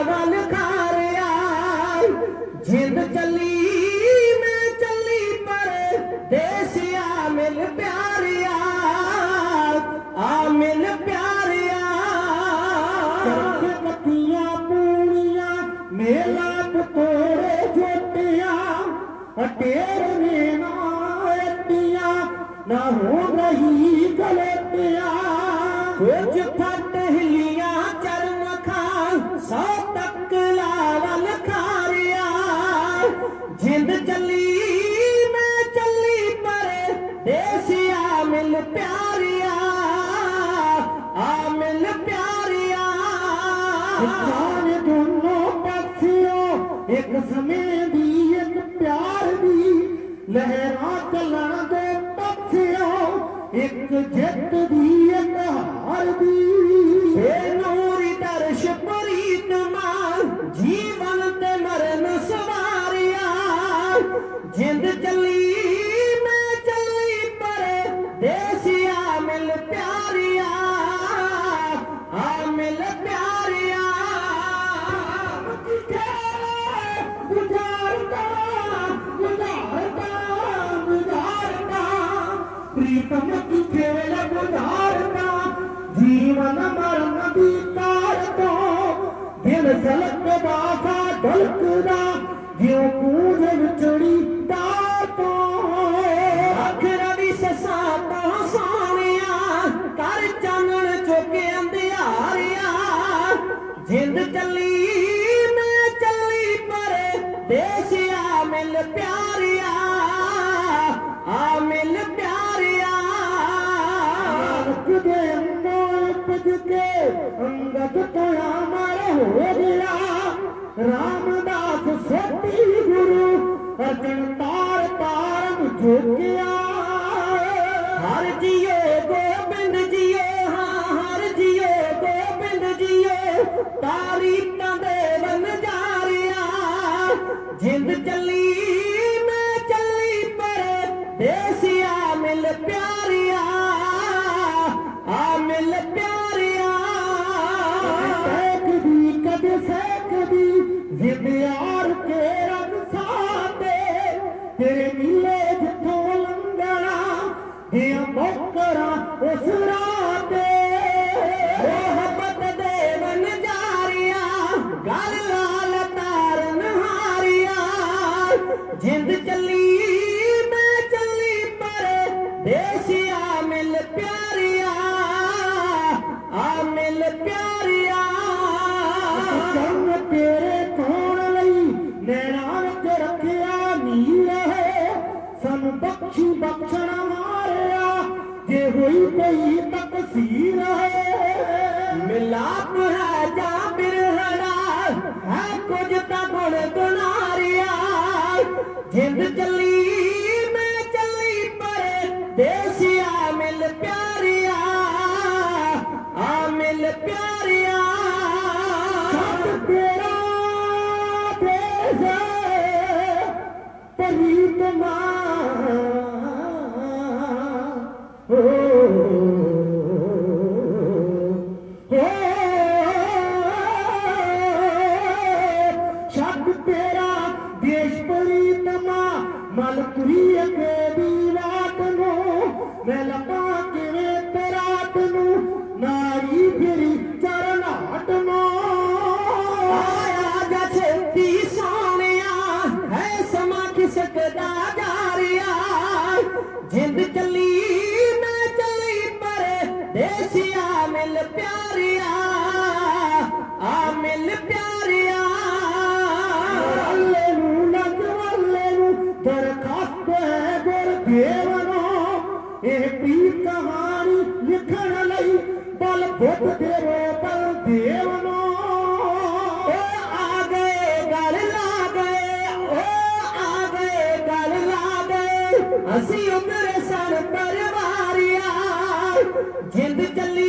ਲਾਵਲ ਖਾਰਿਆ ਜਿੰਦ ਚੱਲੀ, ਮੈਂ ਚੱਲੀ, ਪਰ ਦੇਸਿਆ ਮਿਲ ਪਿਆਰਿਆ ਆ ਮਿਲ ਪਿਆਰਿਆ ਕਰਕੇ ਕੱਤੀਆਂ ਮੇਲਾ ਪਤੋੜੇ ਜੋਟੀਆਂ ਅਟੇਰ ਨੇ ਨਾ ਐਟੀਆਂ ਨਾ ਹੋ ਰਹੀ ਗਲਤੀਆਂ ਕੁਝ ਫੱਟ ਪਰ ਦੇਸਿਆ ਮਿਲ ਪਿਆਰਿਆ, ਆ ਮਿਲ ਪਿਆਰਿਆ। ਜਾਣੇ ਦੋਨੋਂ ਪਾਸਿਓ ਇੱਕ ਸਮੇਂ ਦੀ, ਇੱਕ ਪਿਆਰ ਦੀ। ਲਹਿਰਾਂ ਚੱਲਣ ਦੇ ਪਾਸਿਓ ਇੱਕ ਜਿੱਤ ਦੀ, ਇੱਕ ਹਾਰ ਦੀ। ਏ ਨੂਰੀ ਦਰਸ਼ ਪ੍ਰੀਤਮਾ ਜੀਵਨ ਤੇ ਮਰਨ ਸਵਾਰਿਆ। ਜਿੰਦ ਚੱਲੀ ਪ੍ਰੀਤਮ ਕੀ ਖੇਲ ਗੁਜ਼ਾਰਦਾ ਜੀਵਨ ਮਰਨ ਦੀ ਤਾਰ ਤੋਂ ਦਿਲ ਸਲਕਦਾ ਸਾ ਢਲਕਦਾ ਜਿਉ ਕੂਝ ਵਿਚੜੀ ਸੋਹਣਿਆ ਕਰ ਚਾਨਣ ਚੁੱਕੇ ਅੰਧਿਆਰਿਆ ਜਿੰਦ ਚੱਲੀ ਮੈਂ ਚੱਲੀ ਪਰ ਦੇਸਿਆ ਮਿਲ ਪਿਆਰਿਆ ਅੰਗਦ ਅਮਰ ਹੋ ਗਿਆ ਰਾਮਦਾਸ ਸੋਤੀ ਗੁਰੂ ਅਰਜਨ ਤਾਰ ਤਾਰ ਝੁਕਿਆ। ਹਰ ਜੀਓ ਗੋਬਿੰਦ ਜੀਓ, ਹਾਂ, ਹਰ ਜੀਓ ਗੋਬਿੰਦ ਜੀਓ ਤਾਰੀਖਾਂ ਦੇ ਬਨ ਜਾਰਿਆ। ਜਿੰਦ ਚੱਲੀ, ਮੈਂ ਚੱਲੀ ਪਰ ਦੇਸੀ ਕਦੀ ਕਦੇ ਯਾਰ ਕੇ ਰੰਗ ਸਾਤੇ, ਤੇਰੇ ਮਿਲੇ ਜਿੱਥੋਂ ਲੰਗਣਾ ਇਹ ਮੋਕਰਾ ਉਸ ਰਾਤੇ। ਮੁਹੱਬਤ ਦੇ ਬਨ ਜਾਰਿਆ, ਗਲ ਲਾਲ ਤਾਰਨ ਹਾਰਿਆ। ਜਿੰਦ ਚੱਲੀ, ਮੈਂ ਚੱਲੀ, ਪਰ ਦੇਸਿਆ ਮਿਲ ਪਿਆਰਿਆ। ਆ ਮਿਲ ਪਿਆਰਿਆ ਸਾਨੂੰ ਬਖਸ਼ੀ ਬਖਸ਼ਣ ਮਾਰਿਆ। ਜੇ ਹੋਈ ਕੋਈ ਤਕਸੀਰ ਹੈ, ਮਿਲਾਪ ਹੈ ਜਾਂ ਬਿਰਹੜਾ, ਹੈ ਕੁਝ ਤਾਂ ਗੁਣ ਗੁਨਾਰਿਆ ਜਿੰਦ ਚੱਲੀ, ਮੈਂ ਚੱਲੀ ਪਰ ਦੇਸਿਆ ਮਿਲ ਪਿਆਰਿਆ। ਆ ਮਿਲ ਪਿਆਰਿਆ। ਸਭ ਤੇਰਾ ਦੇਸ ਪਰੀਤਮਾ ਹੋ ਮਲਪੁਰੀ ਅਕੇ ਰਾਤ ਨੂੰ ਮੈਂ ਲੱਭਾਂ ਕਿਵੇਂ ਤੇ ਨੂੰ, ਨਾਰੀ ਫਿਰੀ ਚਰਨ ਹਟ ਨੂੰ। ਆਇਆ ਜਾ ਛੇਤੀ ਸੋਹਣਿਆ, ਹੈ ਸਮਾਂ ਖਿਸਕਦਾ ਜਾ ਰਿਹਾ ਜਿੰਦ ਚੱਲੀ ਮੈਂ ਚੱਲੀ ਪਰ, ਦੇਸਿਆ ਮਿਲ ਪਿਆਰਿਆ। ਦਰਖਾਸਤ ਹੈ ਗੁਰਦੇਵਨੋ ਇਹ ਪੀ ਕਹਾਣੀ ਲਿਖਣ ਲਈ ਬਲ ਬੁੱਧ ਦੇ ਬਲ ਦੇਵਨੋ। ਓ ਆ ਗਏ ਗੱਲ ਲਾ ਗਏ ਓ ਆ ਗਏ ਗੱਲ ਲਾ ਗਏ ਅਸੀਂ ਉਧਰ ਸਨ ਪਰਵਾਰਿਆ ਜਿੰਦ ਚੱਲੀ